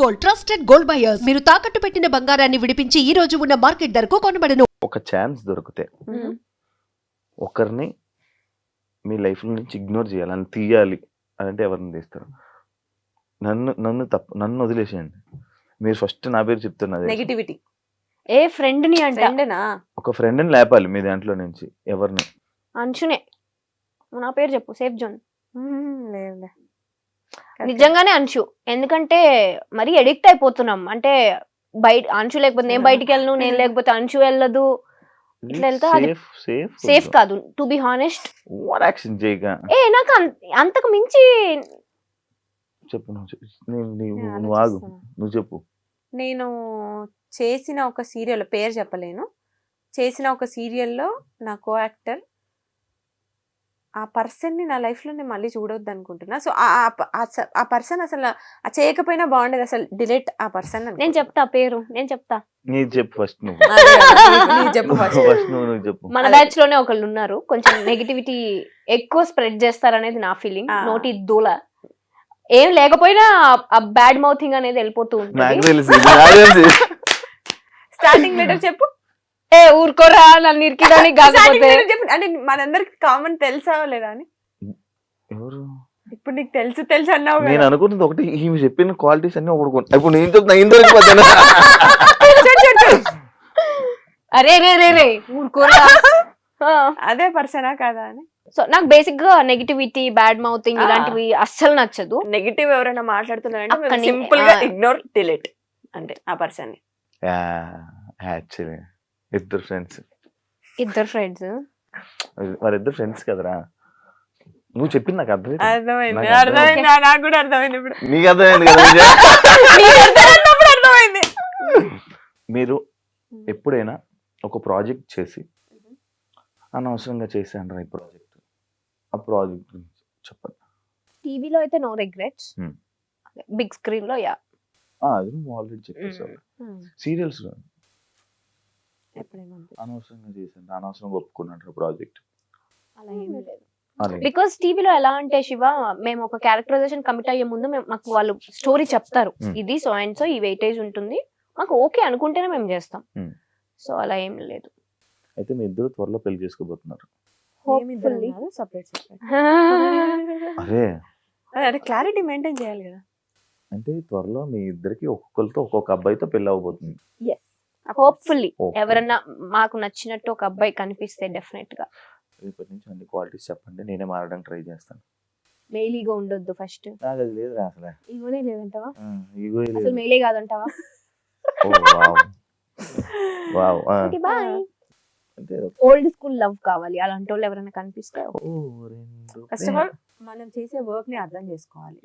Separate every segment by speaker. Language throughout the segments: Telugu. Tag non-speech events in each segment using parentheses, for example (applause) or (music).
Speaker 1: గోల్డ్ ట్రస్టెడ్ గోల్డ్ బయర్స్ మీరు తాకట్టు పెట్టిన బంగారాన్ని విడిపించి ఈ రోజు ఉన్న మార్కెట్ ధరకు కొనబడను.
Speaker 2: ఒక ఛాన్స్ దొరికితే ఒకరిని మీ లైఫ్ నుంచి ఇగ్నోర్ చేయాలి. అని తీయాలి అంటే ఎవరిని తీస్తారు? నన్ను నన్ను తప్పు నన్ను వదిలేసేయండి. మీరు ఫస్ట్ నా పేరు చెప్తున్నది.
Speaker 3: నెగిటివిటీ
Speaker 4: ఏ ఫ్రెండ్ని అంట.
Speaker 3: ఫ్రెండ్నా
Speaker 2: ఒక ఫ్రెండ్ని లేపాలి మీ దాంట్లో నుంచి ఎవరిని?
Speaker 4: అంచునే. నా పేరు చెప్పు సేఫ్ జోన్.
Speaker 3: లేదు.
Speaker 4: నిజంగానే అంచు ఎందుకంటే మరీ ఎడిక్ట్ అయిపోతున్నాం. అంటే బయట అంచు లేకపోతే నేను బయటికి వెళ్ళను నేను లేకపోతే అంచు వెళ్ళదు. ఇట్లా వెళ్తే అది
Speaker 2: సేఫ్
Speaker 4: కాదు. టు బి హానెస్ట్ ఏ నాకు అంతకు మించి
Speaker 2: చెప్పు ఆగు. నువ్వు చెప్పు.
Speaker 3: నేను చేసిన ఒక సీరియల్ పేరు చెప్పలేను. చేసిన ఒక సీరియల్లో నా కో యాక్టర్ ఆ పర్సన్ని నా లైఫ్లో నేను మళ్ళీ చూడొద్దు అనుకుంటున్నా సో ఆ పర్సన్ అసలు ఆ చేయకపోయినా బాగుండేది అసలు డిలీట్ ఆ పర్సన్
Speaker 4: నేను చెప్తా పేరు నేను చెప్తా.
Speaker 2: నీ చెప్పు ఫస్ట్ నువ్వు.
Speaker 3: చెప్పు ఫస్ట్.
Speaker 2: ఫస్ట్ నువ్వు నువ్వు చెప్పు.
Speaker 4: మన. బ్యాచ్లోనే ఒకళ్ళు ఉన్నారు కొంచెం నెగిటివిటీ ఎక్కువ స్ప్రెడ్ చేస్తారనేది నా ఫీలింగ్. నోటి దూల. ఏం లేకపోయినా ఆ బ్యాడ్ మౌథింగ్ అనేది వెళ్ళిపోతూ ఉంటుంది. (laughs)
Speaker 3: స్టార్టింగ్ లెటర్ చెప్పు.
Speaker 4: ఏ ఊరుకోరా నన్ను
Speaker 3: Starting (laughs)
Speaker 4: కాకపోతే
Speaker 3: అంటే మనందరికి కామన్ తెలుసా లేదా అని
Speaker 2: ఎవరు
Speaker 3: ఇప్పుడు నీకు తెలుసు తెలుసు అన్నావు
Speaker 2: నేను. అనుకుంటుంది ఒకటి ఈమె చెప్పిన క్వాలిటీస్ అన్ని ఒకటి ఇప్పుడు నేను చెప్తున్నా
Speaker 3: చూడు. (laughs)
Speaker 4: అరే రే రే రే ఊరుకోరా (laughs)
Speaker 3: అదే పర్సనా కాదా అని
Speaker 4: సో నాకు బేసిక్గా నెగిటివిటీ బ్యాడ్ మౌతింగ్. ఇలాంటివి అస్సలు నచ్చదు
Speaker 3: నెగిటివ్ ఎవరైనా మాట్లాడుతున్నారంటే
Speaker 4: సింపుల్గా.
Speaker 3: ఇగ్నోర్ డిలీట్ అంటే ఆ పర్సన్ని
Speaker 2: యాక్చువల్లీ ఇద్దరు ఫ్రెండ్స్
Speaker 4: ఇద్దరు ఫ్రెండ్స్
Speaker 2: వారిద్దరు ఫ్రెండ్స్ కదరా. నువ్వు చెప్పింది నాకు అర్థమైంది.
Speaker 3: అర్థమైంది.
Speaker 2: నాకు
Speaker 3: అర్థమైంది. నాకు కూడా అర్థమైంది ఇప్పుడు.
Speaker 2: నీకు అర్థమైంది కదా మీరు ఎప్పుడైనా ఒక ప్రాజెక్ట్ చేసి అనవసరంగా చేశాను ఈ ప్రాజెక్ట్ ఆ ప్రాజెక్ట్ గురించి చెప్పండి.
Speaker 4: టీవీలో అయితే నో రిగ్రెట్స్. బిగ్ స్క్రీన్లో యా
Speaker 2: ఆ, అది నువ్వు ఆల్రెడీ చెప్పేసావు. సీరియల్స్
Speaker 3: ఎప్పుడైనా అంతే.
Speaker 2: అనవసరంగా చేశాను అనవసరంగా ఒప్పుకున్నాడు ప్రాజెక్ట్.
Speaker 4: అలా ఏం లేదు. బికాస్ టీవీలో ఎలా అంటే శివ మేము ఒక క్యారెక్టరైజేషన్ కమిట్ అయ్యే ముందు మేము మాకు వాళ్ళు స్టోరీ చెప్తారు.
Speaker 2: Hmm.
Speaker 4: ఇది సో అండ్ సో ఈ వెయిటేజ్ ఉంటుంది. మాకు ఓకే అనుకుంటేనే మేము చేస్తాం.
Speaker 2: Hmm.
Speaker 4: సో అలా ఏం లేదు.
Speaker 2: అయితే మీ ఇద్దరు త్వరలో పెళ్ళి చేసుకోబోతున్నారు. అదే,
Speaker 3: అంటే క్లారిటీ మెయింటైన్ చేయాలి కదా.
Speaker 2: అంటే త్వరలో మీ ఇద్దరికి ఒక్కొక్కరితో ఒక్కొక్క అబ్బాయితో పెళ్ళి అవ్వబోతుంది.
Speaker 4: హోప్ఫుల్లీ. ఎవరన్నా మాకు నచ్చినట్టు ఒక అబ్బాయి కనిపిస్తే డెఫినెట్గా.
Speaker 2: రేపటి నుంచి అన్ని క్వాలిటీస్ చెప్పండి నేనే మారడానికి ట్రై చేస్తాను.
Speaker 4: మెయిలీగా ఉండొద్దు ఫస్ట్
Speaker 2: నాకు అది లేదు అసలే.
Speaker 4: ఈగోనే లేదంటావా?
Speaker 2: ఈగో
Speaker 4: అసలు మెయిలే కాదంటావా?
Speaker 2: Wow.
Speaker 4: Boy old school love కావాలి అలాంటి వాళ్ళు ఎవరైనా కనిపిస్తే
Speaker 2: ఓ రెండు
Speaker 3: ఫస్ట్ ఆఫ్ ఆల్ మనం చేసే వర్క్ని అర్థం చేసుకోవాలి.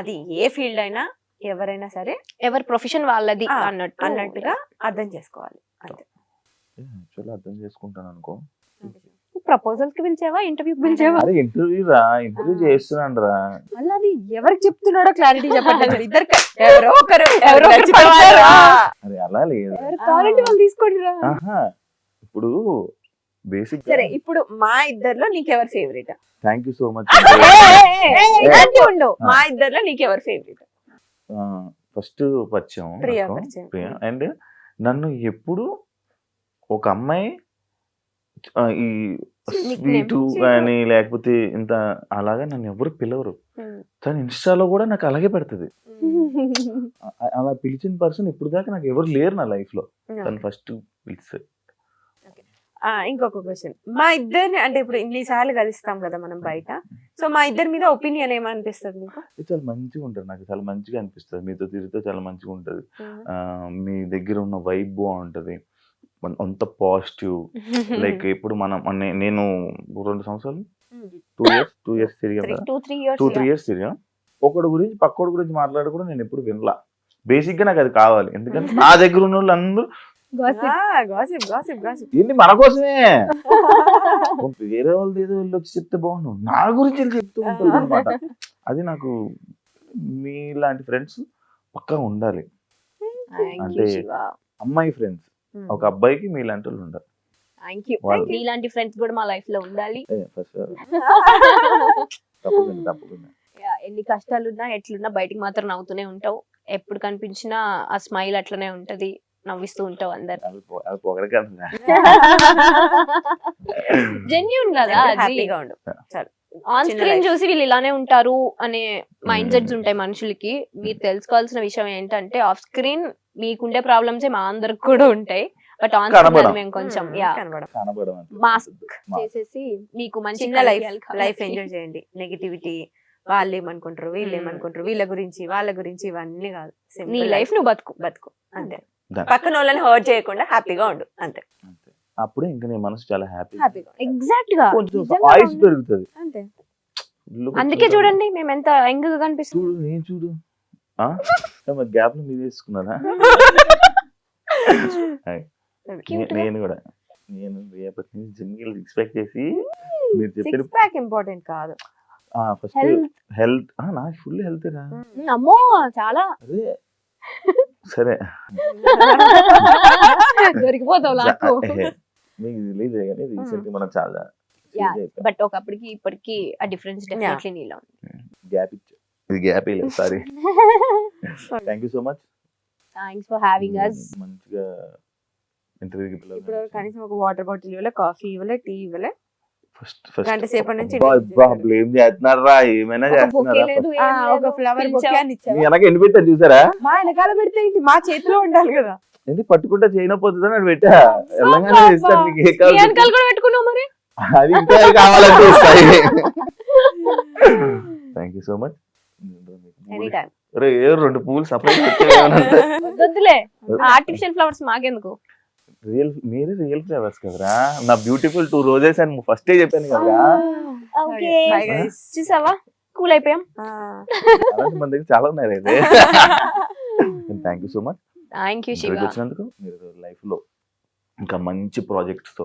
Speaker 3: అది ఏ ఫీల్డ్ అయినా ఎవరైనా సరే
Speaker 4: ఎవరి ప్రొఫెషన్ వాళ్ళది అన్నట్టు
Speaker 3: అన్నట్టుగా అర్థం చేసుకోవాలి అంతే
Speaker 2: యాక్చువల్లీ అర్థం చేసుకుంటాను అనుకో
Speaker 4: ప్రపోజల్స్కి పిలిచావా ఇంటర్వ్యూకి పిలిచావా
Speaker 2: అరే ఇంటర్వ్యూ రా ఇంటర్వ్యూ చేస్తున్నాను రా
Speaker 3: మళ్ళీ అది ఎవరికి చెప్తున్నాడో క్లారిటీ చెప్పండి ఇద్దరు ఎవరో ఒకరు
Speaker 4: ఎవరో ఒకరు.
Speaker 2: అరే అలా లేదు
Speaker 3: ఎవరు కావాలంటే వాళ్ళు తీసుకోండి రా.
Speaker 2: ఇప్పుడు బేసిక్
Speaker 3: సరే ఇప్పుడు మా ఇద్దర్లో నీకెవరు favourite
Speaker 2: thank you so much
Speaker 4: ఇలాంటి ఉండవు
Speaker 3: మా ఇద్దర్లో నీకెవరు ఫేవరెట్
Speaker 2: ఫస్ట్ పరిచయం అండ్ నన్ను ఎప్పుడు ఒక అమ్మాయి ఈ. స్వీటు కానీ లేకపోతే ఇంత అలాగా నన్ను ఎవరు పిలవరు. తను ఇన్స్టాలో కూడా నాకు అలాగే పెడుతుంది. అలా పిలిచిన పర్సన్ ఇప్పుడు దాకా నాకు ఎవరు లేరు నా లైఫ్లో తను ఫస్ట్ పిలిస్తే.
Speaker 3: ఇంకొక క్వశ్చన్ మా ఇద్దరిని అంటే ఇప్పుడు ఇన్నిసార్లు కలుస్తాం కదా మనం బయట. సో మా ఇద్దరి మీద ఒపీనియన్ ఏమనిపిస్తుంది
Speaker 2: ఇది చాలా మంచిగా ఉంటుంది నాకు చాలా మంచిగా అనిపిస్తుంది. మీతో తిరిగితే చాలా మంచిగా ఉంటుంది. మీ దగ్గర ఉన్న వైబ్ బాగుంటది. అంత పాజిటివ్ లైక్ (laughs) ఇప్పుడు మనం నేను రెండు సంవత్సరాలు? టూ ఇయర్స్ టూ ఇయర్స్ తిరిగా
Speaker 4: టూ త్రీ ఇయర్స్
Speaker 2: తిరిగా. ఒకటి గురించి పక్కోడి గురించి మాట్లాడి కూడా నేను ఎప్పుడు వినలా. బేసిక్గా నాకు అది కావాలి. ఎందుకంటే (laughs) నా దగ్గర ఉన్న వాళ్ళు అందరూ
Speaker 3: గాసిప్ గాసిప్ గాసిప్
Speaker 2: ఏంటి మన కోసమే? వేరే వాళ్ళది ఏదో వీళ్ళు వచ్చి చెప్తే బాగుండు. నా గురించి చెప్తూ ఉంటుంది అనమాట అది నాకు మీ లాంటి ఫ్రెండ్స్ పక్కా ఉండాలి. అంటే అమ్మాయి ఫ్రెండ్స్ ఒక అబ్బాయికి మీ లాంటి వాళ్ళు ఉండాలి.
Speaker 4: ఇలాంటి ఫ్రెండ్స్ కూడా మా లైఫ్లో ఉండాలి.
Speaker 2: ఫస్ట్ (laughs) తప్పకుండా తప్పకుండా.
Speaker 4: Yeah, ఎన్ని కష్టాలున్నా ఎట్లున్నా బయటికి మాత్రం నవ్వుతూనే ఉంటావు. ఎప్పుడు కనిపించినా ఆ స్మైల్ అట్లనే ఉంటది. నవ్విస్తూ ఉంటావు అందరు జెన్యున్ (laughs) కదా అది?
Speaker 3: హ్యాపీగా ఉండు.
Speaker 4: On screen. చూసి వీళ్ళు ఇలానే ఉంటారు అనే మైండ్ సెట్స్
Speaker 2: Hmm.
Speaker 4: ఉంటాయి మనుషులకి. మీరు తెలుసుకోవాల్సిన విషయం ఏంటంటే ఆఫ్ స్క్రీన్ మీకుండే ప్రాబ్లమ్స్ మా అందరికి కూడా ఉంటాయి. But on
Speaker 2: కనబడం.
Speaker 4: స్క్రీన్ మేము కొంచెం యా
Speaker 3: కనబడం.
Speaker 2: కనబడం
Speaker 4: Mask
Speaker 2: మా-
Speaker 4: చేసేసి మీకు మంచి
Speaker 3: చిన్న లైఫ్. లైఫ్ ఎంజాయ్ చేయండి. నెగిటివిటీ వాళ్ళు ఏమనుకుంటారు వీళ్ళు
Speaker 4: Hmm.
Speaker 3: ఏమనుకుంటారు వీళ్ళ గురించి వాళ్ళ గురించి ఇవన్నీ కాదు. Simple
Speaker 4: నీ లైఫ్ నువ్వు బతుకు.
Speaker 3: బతుకు. అంతే. పక్కన వాళ్ళని హర్ట్ చేయకుండా హ్యాపీగా ఉండు అంతే.
Speaker 2: అప్పుడే ఇంకా నీ మనసు చాలా హ్యాపీ.
Speaker 3: హ్యాపీగా
Speaker 4: ఎగ్జాక్ట్గా
Speaker 2: ఆయుష్. పెరుగుతుంది.
Speaker 3: అంతే.
Speaker 4: అందుకే. చూడండి మేము ఎంత యంగ్గా కనిపిస్తుంది
Speaker 2: చూడు నేను చూడు. గ్యాప్లో మీరు వేసుకున్నారా నే-. నేను కూడా. నేను రేపటి నుంచి జిమ్కి ఎక్స్పెక్ట్ చేసి మీరు చెప్పిన
Speaker 3: సిక్స్ ప్యాక్ ఇంపార్టెంట్ కాదు
Speaker 2: ఫస్ట్
Speaker 4: హెల్త్
Speaker 2: హెల్త్ నాకు ఫుల్ హెల్త్ రా.
Speaker 4: అమ్మో చాలా.
Speaker 2: అదే. సరే.
Speaker 4: దొరికిపోతావు నాకు.
Speaker 2: మీకు తెలియదు కానీ రీసెంట్ మనం చాలా
Speaker 4: Yeah. బట్ ఒకప్పటికి ఇప్పటికి ఆ డిఫరెన్స్ డెఫినెట్లీ నీలో ఉంది.
Speaker 2: గ్యాప్ ఇచ్చా. ఇది గ్యాప్ లేదు sorry thank you so much
Speaker 4: thanks for having us
Speaker 2: మంచిగా ఇంటర్వ్యూకి
Speaker 3: ఇప్పుడు వరకు కనీసం ఒక వాటర్ బాటిల్ ఇవ్వలే కాఫీ ఇవ్వలే టీ ఇవ్వలే. గంట సేపటి నుంచి
Speaker 2: బ్లేమ్ చేస్తున్నారా ఏమైనా చేస్తున్నారా?
Speaker 3: ఒక ఫ్లవర్ బొకే అని
Speaker 2: వెనక పెట్టాను చూసారా?
Speaker 3: మా వెనకాల పెడితే ఏంటి? మా చేతిలో ఉండాలి కదా.
Speaker 2: ఎందుకు పట్టుకుంటే చేయనపోతుందని అని పెట్టా. ఎల్లంగానే ఇస్తాను మీకు ఏ కావాలి
Speaker 4: కూడా పెట్టుకున్నావు మరి?
Speaker 2: అది ఇంకా కావాలంటే ఇస్తాయి. థ్యాంక్ యూ సో మచ్ రెండు పూలు సపరేట్
Speaker 4: ఆర్టిఫిషియల్ ఫ్లవర్స్ మాకెందుకు?
Speaker 2: రియల్ మీరే రియల్ ఫ్లేవర్స్ కదరా? నా బ్యూటిఫుల్ టూ రోజెస్ అని ఫస్టే చెప్పాను కదా
Speaker 4: ఓకే. చూసావా? కూల్ అయిపోయాం.
Speaker 2: మన దగ్గర చాలా ఉన్నాయి అయితే. Thank you so much
Speaker 4: thank you
Speaker 2: వచ్చినందుకు మీరు లైఫ్లో ఇంకా మంచి ప్రాజెక్ట్స్తో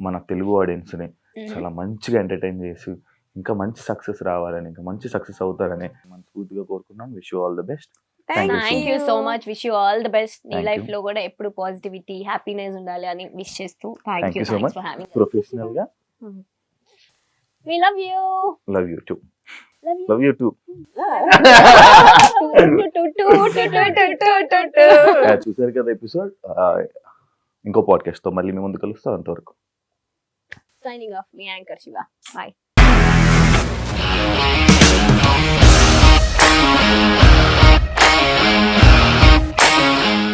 Speaker 2: మన తెలుగు ఆడియన్స్ని చాలా మంచిగా ఎంటర్టైన్ చేసి ఇంకా మంచి సక్సెస్ రావాలని ఇంకా మంచి సక్సెస్ అవుతారని మనస్ఫూర్తిగా కోరుకున్నాం. Wish you all the best.
Speaker 4: Thank you so much wish you all the best నీ లైఫ్. లో కూడా. ఎప్పుడు పాజిటివిటీ హ్యాపీనెస్ ఉండాలి అని విష్ చేస్తూ.
Speaker 2: Thank
Speaker 4: thank you
Speaker 2: you so much.
Speaker 4: For having
Speaker 2: ప్రొఫెషనల్గా.
Speaker 4: We love you
Speaker 2: love you too
Speaker 4: love you
Speaker 2: love you too చూసారు కదా ఎపిసోడ్ ఇంకో పాడ్కాస్ట్తో మళ్ళీ మీ ముందు కలుస్తాం అంతవరకు.
Speaker 4: సైనింగ్ ఆఫ్ మీ యాంకర్ శివ. బాయ్